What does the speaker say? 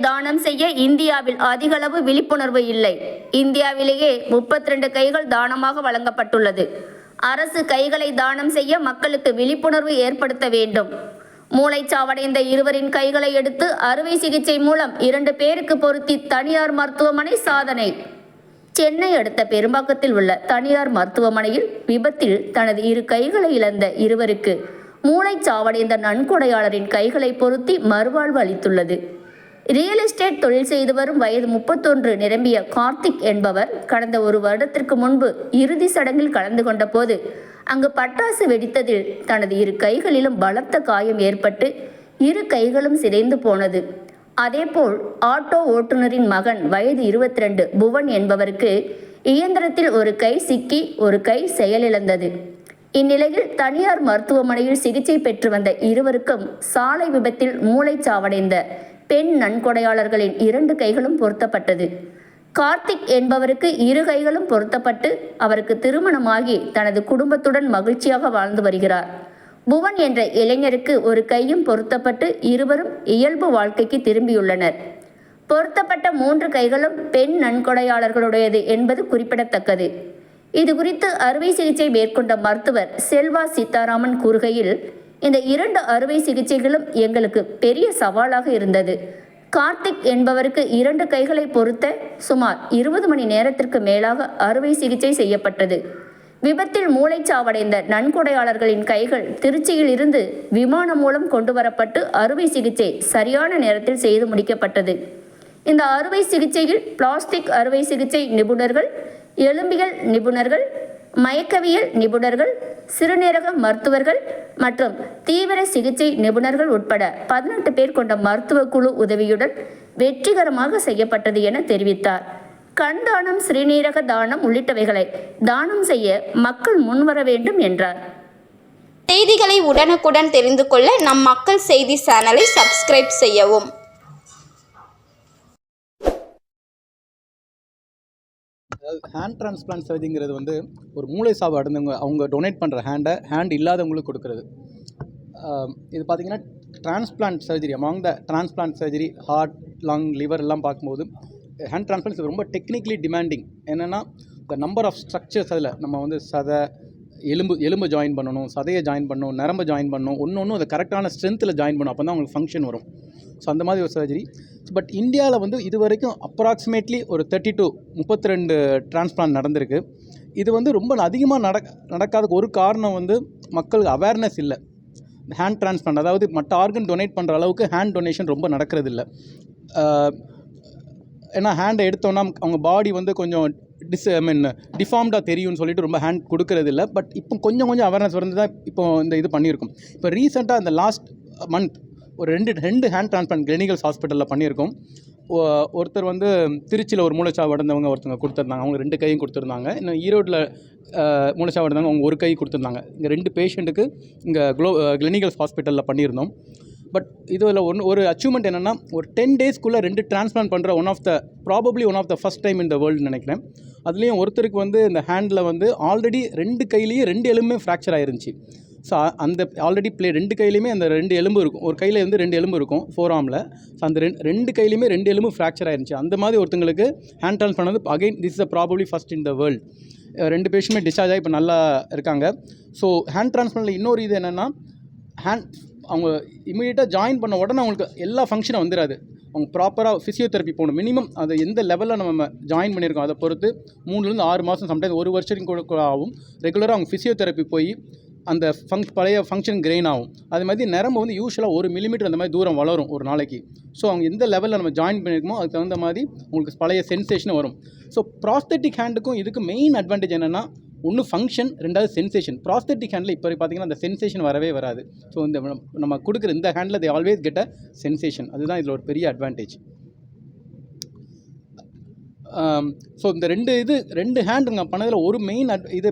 தானம் செய்ய இந்தியாவில் அதிகளவு விழிப்புணர்வு இல்லை. இந்தியாவிலேயே 32 கைகள் தானமாக வழங்கப்பட்டுள்ளது. அரசு கைகளை தானம் செய்ய மக்களுக்கு விழிப்புணர்வு ஏற்படுத்த வேண்டும். மூளைச்சாவடைந்த இருவரின் கைகளை எடுத்து அறுவை சிகிச்சை மூலம் இரண்டு பேருக்கு பொருத்தி தனியார் மருத்துவமனை சாதனை. சென்னை அடுத்த பெரும்பாக்கத்தில் உள்ள தனியார் மருத்துவமனையில் விபத்தில் தனது இரு கைகளை இழந்த இருவருக்கு மூளைச்சாவடைந்த நன்கொடையாளரின் கைகளை பொருத்தி மறுவாழ்வு அளித்துள்ளது. ரியல் எஸ்டேட் தொழில் செய்து வரும் வயது முப்பத்தொன்று நிரம்பிய கார்த்திக் என்பவர் கடந்த ஒரு வருடத்திற்கு முன்பு இறுதி சடங்கில் கலந்து கொண்ட போது அங்கு பட்டாசு வெடித்ததில் தனது இரு கைகளிலும் பலத்த காயம் ஏற்பட்டு இரு கைகளும் சிதைந்து போனது. அதேபோல் ஆட்டோ ஓட்டுநரின் மகன் வயது இருபத்தி ரெண்டு புவன் என்பவருக்கு இயந்திரத்தில் ஒரு கை சிக்கி ஒரு கை செயலிழந்தது. இந்நிலையில் தனியார் மருத்துவமனையில் சிகிச்சை பெற்று வந்த இருவருக்கும் சாலை விபத்தில் மூளைச்சாவடைந்த பெண் நன்கொடையாளர்களின் இரண்டு கைகளும் பொருத்தப்பட்டது. கார்த்திக் என்பவருக்கு இரு கைகளும் பொருத்தப்பட்டு அவருக்கு திருமணமாகி தனது குடும்பத்துடன் மகிழ்ச்சியாக வாழ்ந்து வருகிறார். புவன் என்ற இளைஞருக்கு ஒரு கையும் பொருத்தப்பட்டு இருவரும் இயல்பு வாழ்க்கைக்கு திரும்பியுள்ளனர். பொருத்தப்பட்ட மூன்று கைகளும் பெண் நன்கொடையாளர்களுடையது என்பது குறிப்பிடத்தக்கது. இது குறித்து அறுவை சிகிச்சை மேற்கொண்ட மருத்துவர் செல்வா சீதாராமன் கூறுகையில் இந்த இரண்டு அறுவை சிகிச்சைகளும் எங்களுக்கு பெரிய சவாலாக இருந்தது. கார்த்திக் என்பவருக்கு இரண்டு கைகளை பொறுத்த சுமார் இருபது மணி நேரத்திற்கு மேலாக அறுவை சிகிச்சை செய்யப்பட்டது. விபத்தில் மூளைச்சாவடைந்த நன்கொடையாளர்களின் கைகள் திருச்சியில் இருந்து விமானம் மூலம் கொண்டு வரப்பட்டு அறுவை சிகிச்சை சரியான நேரத்தில் செய்து முடிக்கப்பட்டது. இந்த அறுவை சிகிச்சையில் பிளாஸ்டிக் அறுவை சிகிச்சை நிபுணர்கள் எலும்பியல் நிபுணர்கள் மயக்கவியல் நிபுணர்கள் சிறுநீரக மருத்துவர்கள் மற்றும் தீவிர சிகிச்சை நிபுணர்கள் உட்பட பதினெட்டு பேர் கொண்ட மருத்துவ குழு உதவியுடன் வெற்றிகரமாக செய்யப்பட்டது என தெரிவித்தார். கண் தானம் சிறுநீரக தானம் உள்ளிட்டவைகளை தானம் செய்ய மக்கள் முன்வர வேண்டும் என்றார். செய்திகளை உடனுக்குடன் தெரிந்து கொள்ள நம் மக்கள் செய்தி சேனலை சப்ஸ்கிரைப் செய்யவும். ஹேண்ட் டிரான்ஸ்பிளான்ட் சர்ஜரிங்கிறது வந்து ஒரு மூளை சாவு அடைந்தவங்க அவங்க டொனேட் பண்ணுற ஹேண்டை ஹேண்ட் இல்லாதவங்களுக்கு கொடுக்குறது. இது பார்த்தீங்கன்னா transplant surgery among the transplant surgery heart lung liver எல்லாம் பார்க்கும்போது ஹேண்ட் டிரான்ஸ்பிளான்ஸ் ரொம்ப டெக்னிக்கலி டிமாண்டிங் என்னென்னா த நம்பர் ஆஃப் ஸ்ட்ரக்சர்ஸ் அதில் நம்ம வந்து சதை எலும்பு எலும்பு ஜாயின் பண்ணணும் சதையை ஜாயின் பண்ணணும் நரம்பை ஜாயின் பண்ணணும் ஒன்று ஒன்றும் அதை கரெக்டான ஸ்ட்ரென்த்தில் ஜாயின் பண்ணணும் அப்போ தான் அவங்களுக்கு ஃபங்க்ஷன் வரும். ஸோ அந்த மாதிரி ஒரு சர்ஜரி பட் இந்தியாவில் வந்து இது வரைக்கும் அப்ராக்சிமேட்லி ஒரு தேர்ட்டி டு முப்பத்தி ரெண்டு டிரான்ஸ்பிளான் நடந்திருக்கு. இது வந்து ரொம்ப அதிகமாக நடக் நடக்காததுக்கு ஒரு காரணம் வந்து மக்களுக்கு அவேர்னஸ் இல்லை. ஹேண்ட் டிரான்ஸ்பிளான்ட் அதாவது மற்ற ஆர்கன் டொனேட் பண்ணுற அளவுக்கு ஹேண்ட் டொனேஷன் ரொம்ப நடக்கிறது இல்லை ஏன்னா ஹேண்டை எடுத்தோன்னா அவங்க பாடி வந்து கொஞ்சம் டிஸ் ஐ மீன் டிஃபார்ம்டாக தெரியும்னு சொல்லிட்டு ரொம்ப ஹேண்ட் கொடுக்கறது இல்லை பட் இப்போ கொஞ்சம் கொஞ்சம் அவேர்னஸ் வந்து தான் இப்போ இந்த இது பண்ணியிருக்கோம். இப்போ ரீசெண்டாக இந்த லாஸ்ட் மந்த் ஒரு ரெண்டு ரெண்டு ஹேண்ட் டிரான்ஸ்பிளான்ட் கிளினிகல்ஸ் ஹாஸ்பிட்டலில் பண்ணியிருக்கோம். ஒருத்தர் வந்து திருச்சியில் ஒரு மூளைச்சாவு அடைந்தவங்க ஒருத்தவங்க கொடுத்துருந்தாங்க. அவங்க ரெண்டு கையும் கொடுத்துருந்தாங்க. இன்னும் ஈரோட்டில் மூளைச்சாவு அடைந்தவங்க அவங்க ஒரு கை கொடுத்துருந்தாங்க. இங்கே ரெண்டு பேஷண்ட்டுக்கு இங்கே க்ளோ கிளினிகல்ஸ் ஹாஸ்பிட்டலில் பண்ணியிருந்தோம். பட் இதில் ஒன்று ஒரு அச்சீவ்மெண்ட் என்னென்னா ஒரு டென் டேஸ்க்குள்ளே ரெண்டு டிரான்ஸ்பிளான்ட் பண்ணுற one of the probably one of the first time இந்த வேர்ல்டு நினைக்கிறேன். அதுலேயும் ஒருத்தருக்கு வந்து இந்த ஹேண்டில் வந்து ஆல்ரெடி ரெண்டு கையிலையும் ரெண்டு எலும்புமே ஃப்ராக்சர் ஆயிருந்துச்சு. ஸோ அந்த ஆல்ரெடி ப்ளே ரெண்டு கையிலையுமே அந்த ரெண்டு எலும்பு இருக்கும். ஒரு கையில் வந்து ரெண்டு எலும்பு இருக்கும் ஃபோர் ஆமில் ஸோ அந்த ரெண்டு ரெண்டு கையிலையுமே ரெண்டு எலும்பு ஃப்ராக்சர் ஆயிருந்துச்சு. அந்த மாதிரி ஒருத்தங்களுக்கு ஹேண்ட் ட்ரான்ஸ் பண்ணது. Again this is probably first in the world ரெண்டு பேஷுமே டிஸ்சார்ஜ் ஆகி இப்போ நல்லா இருக்காங்க. ஸோ ஹேண்ட் டிரான்ஸ்பிளான்ட்டில் இன்னொரு இது என்னென்னா ஹேண்ட் அவங்க இமீடியட்டாக ஜாயின் பண்ண உடனே அவங்களுக்கு எல்லா ஃபங்க்ஷனும் வந்துடாது அவங்க ப்ராப்பராக ஃபிசியோதெரப்பி போகணும். மினிமம் அது எந்த லெவலில் நம்ம ஜாயின் பண்ணியிருக்கோம் அதை பொறுத்து மூணுலேருந்து ஆறு மாதம் சம்டைம்ஸ் ஒரு வருஷத்துக்கு கூட கூட ஆகும். ரெகுலராக அவங்க ஃபிசியோதெரப்பி போய் அந்த ஃபங்க் பழைய ஃபங்க்ஷன் கிரெயின் ஆகும். அது மாதிரி நரம்பு வந்து யூஸ்வலாக ஒரு மில்லிமீட்டர் அந்த மாதிரி தூரம் வளரும் ஒரு நாளைக்கு. ஸோ அவங்க எந்த லெவலில் நம்ம ஜாயின் பண்ணியிருக்கோமோ அதுக்கு தகுந்த மாதிரி உங்களுக்கு பழைய சென்சேஷன் வரும். ஸோ ப்ராஸ்தட்டிக் ஹேண்டுக்கும் இதுக்கு மெயின் அட்வான்டேஜ் என்னென்னா ஒன்று ஃபங்க்ஷன் ரெண்டாவது சென்சேஷன் ப்ராஸ்தட்டிக் ஹேண்டில் இப்போ பார்த்தீங்கன்னா அந்த சென்சேஷன் வரவே வராது. ஸோ இந்த நம்ம- நம்ம கொடுக்குற இந்த handle they always get a sensation அதுதான் இதில் ஒரு பெரிய அட்வான்டேஜ் ஸோ um, இந்த ரெண்டு இது ரெண்டு ஹேண்டுங்க பண்ணதில் ஒரு மெயின் அட் இது